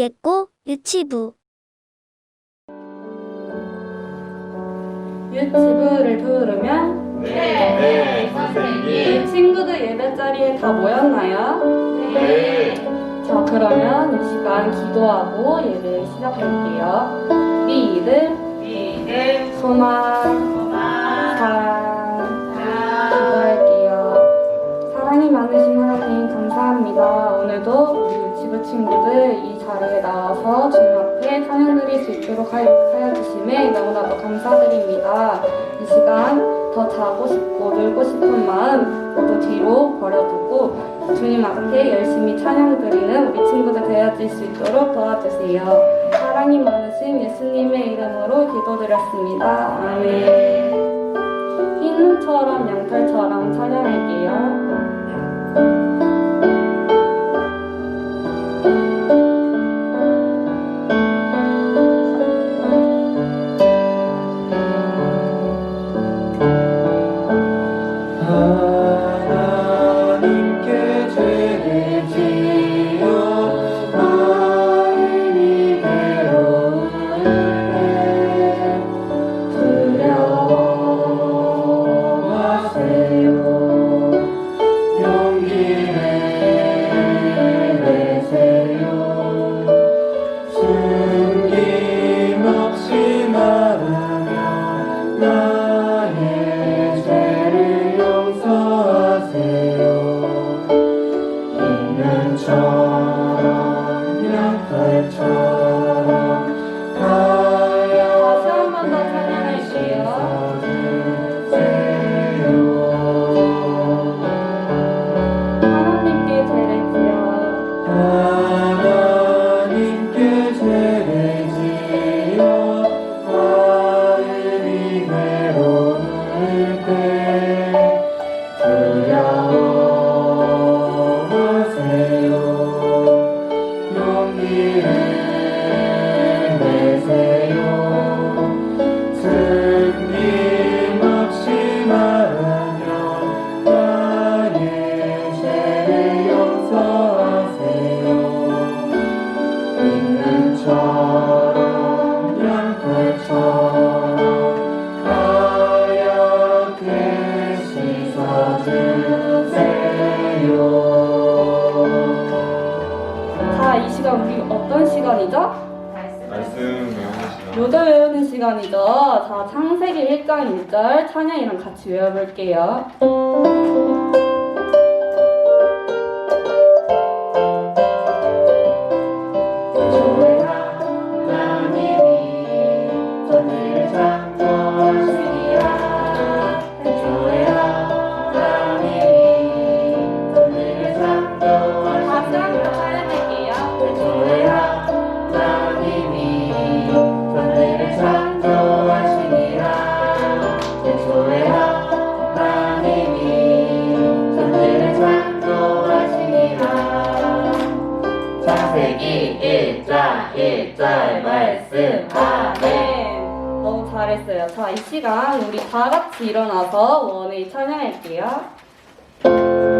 예꼬 유치부 유치부를 들으면 네, 선생님. 친구들 예배 자리에 다 모였나요? 네. 자 그러면 이 시간 기도하고 예배 시작할게요. 믿음, 믿음, 소망, 사랑. 기도할게요. 사랑이 많으신 하나님 감사합니다. 오늘도 우리 유치부 친구들 이 자리에 나와서 주님 앞에 찬양 드릴 수 있도록 하여 하여 주심에 너무나도 감사드립니다. 이 시간 더 자고 싶고 놀고 싶은 마음 모두 뒤로 버려두고 주님 앞에 열심히 찬양 드리는 우리 친구들 되어질 수 있도록 도와주세요. 사랑이 많으신 예수님의 이름으로 기도드렸습니다. 아멘. 흰 눈처럼 양털처럼 찬양할게요. 자, 이 시간 우리 어떤 시간이죠? 말씀 외우는 시간. 요절 외우는 시간이죠. 자, 창세기 1장 1절 찬양이랑 같이 외워볼게요. 일어나서 원의 찬양할게요.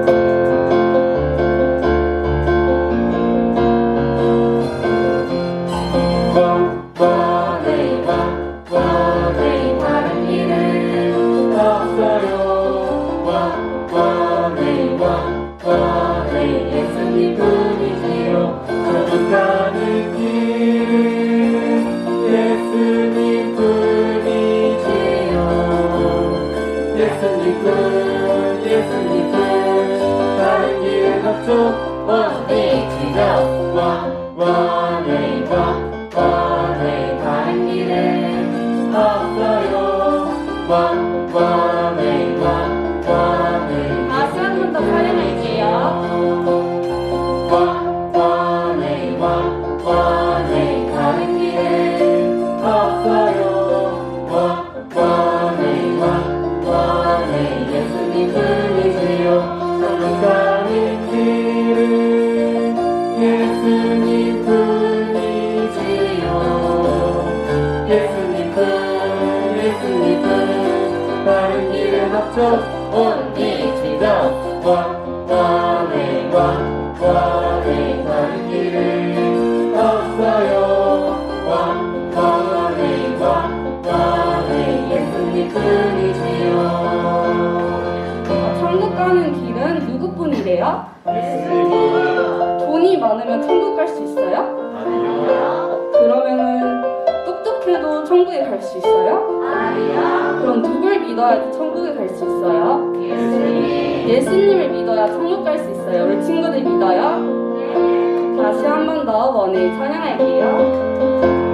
없죠 온리 지적 원 원의 원 원의 다른 길은 없어요 One only one only 예수님 뿐이지요 아, 천국 가는 길은 누구뿐이래요? 예수님 돈이 많으면 천국 갈 수 있어요? 아니요 그러면은 똑똑해도 천국에 갈 수 있어요? 아니요 그럼 누굴 믿어야지 천국에 갈 수 있어요? 예수님 예수님을 믿어야 천국 갈 수 있어요. 우리 친구들 믿어요? 다시 한 번 더 원을 찬양할게요.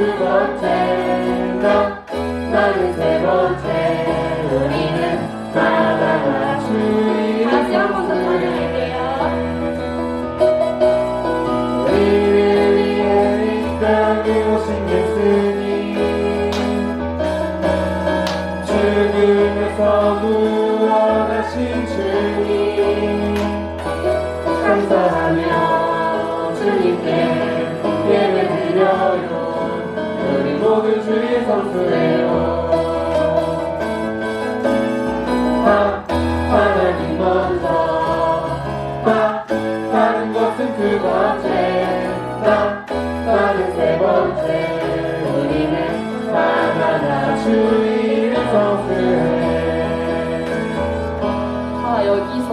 것은 두 번째 나 나는 세 번째 우리는 나라나 주의 다시 한번 더 찬양할게요. 위해 이 땅에 오신 예수님 죽음에서 구원하신 주님 감사하며 주님께 예배 드려요 우리 모두 주의 다 하나님 먼저 다 다른 것은 두 번째. 나 나는 세 번째. 우리는 하나나 주의를 성수해 자, 여기서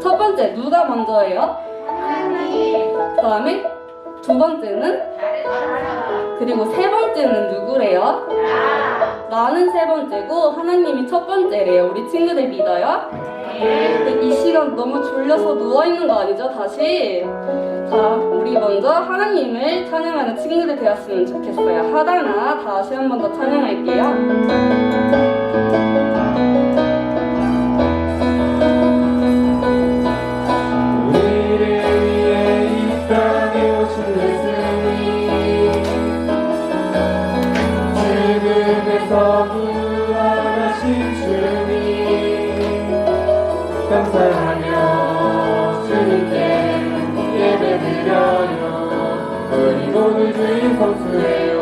첫 번째 누가 먼저예요? 그 다음에 두 번째는? 그리고 세 번째는 누구래요? 나는 세 번째고 하나님이 첫 번째래요. 우리 친구들 믿어요? 근데 이 시간 너무 졸려서 누워있는 거 아니죠? 다시. 자, 우리 먼저 하나님을 찬양하는 친구들 되었으면 좋겠어요. 하다나 다시 한 번 더 찬양할게요. 구원하신 주님 감사하며 주님께 예배드려요. 우리 모두 주인 성수해요.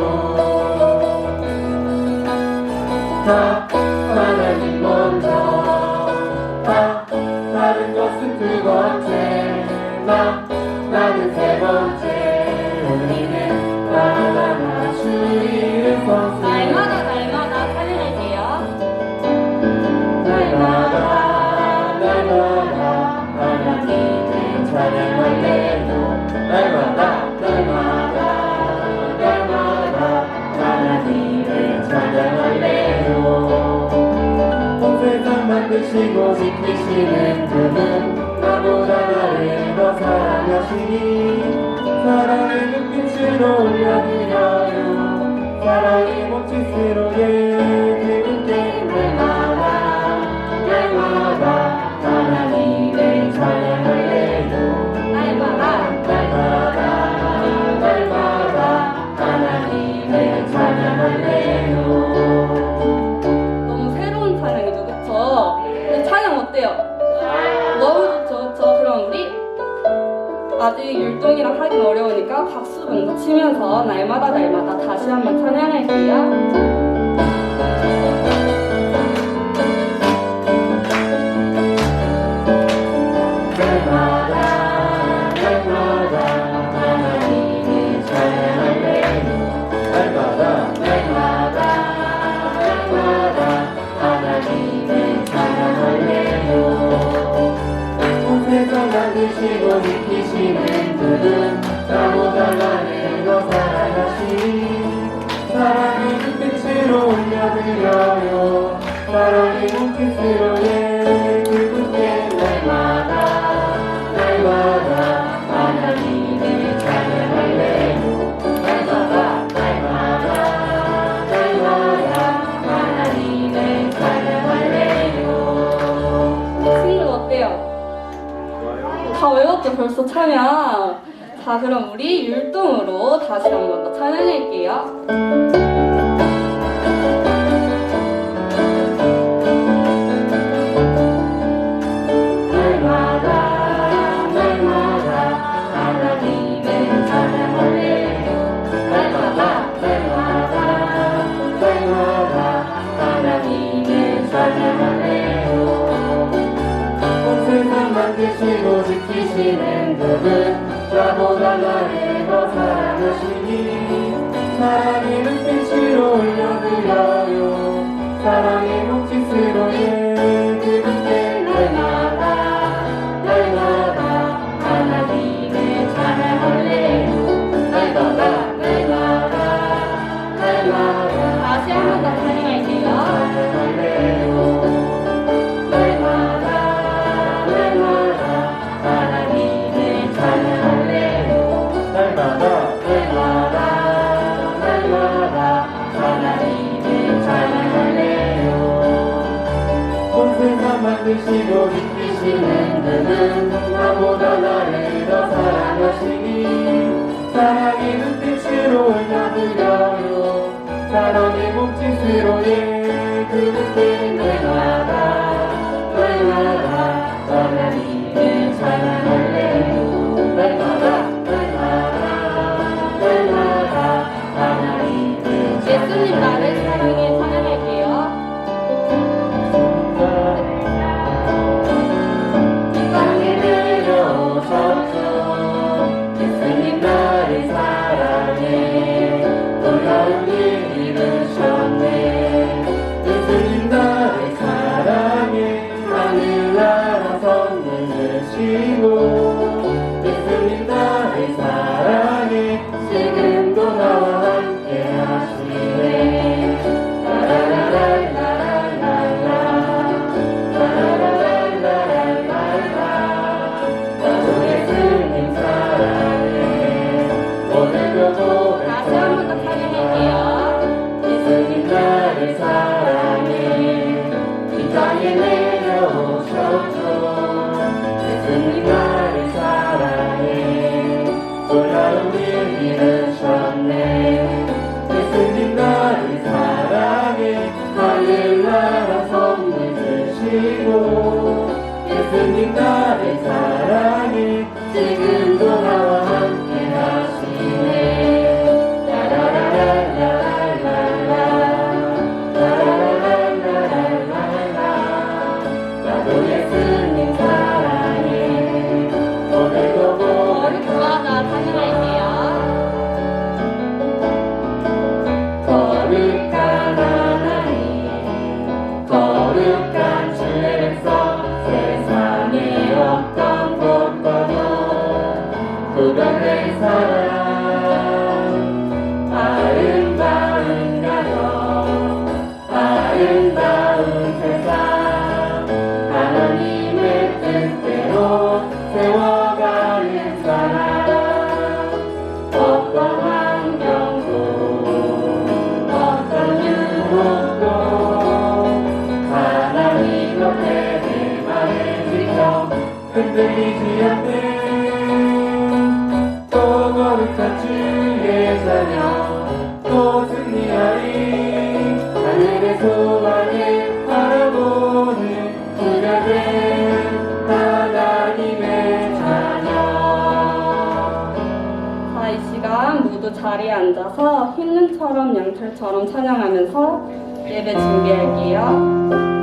다 하나님 먼저 다 다른 것은 두 번째 나 나는 세 번째. 우리는 나나나 주의를 성수 세상 만드시고 지키시는 그분 나보다 나를 더 사랑하시니 사랑의 눈빛으로 올려드려요 사랑의 몸짓으로 예 날마다 날마다 다시 한번 찬양할게요. 벌써 참여. 자, 그럼 우리 율동으로 다시 한 번 더 참여할게요. good. 널 이루셔 나의 사랑에 기타에 내려오셨죠 예수님 나의 사랑에 놀라운 일 이루셨네. 예수님 나의 사랑에 나의 나라 선물 주시고 예수님 나의 사랑에 사이 시간 모두 자리에 앉아서 흰눈처럼 양철처럼 찬양하면서 예배 준비할게요.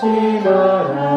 sinara.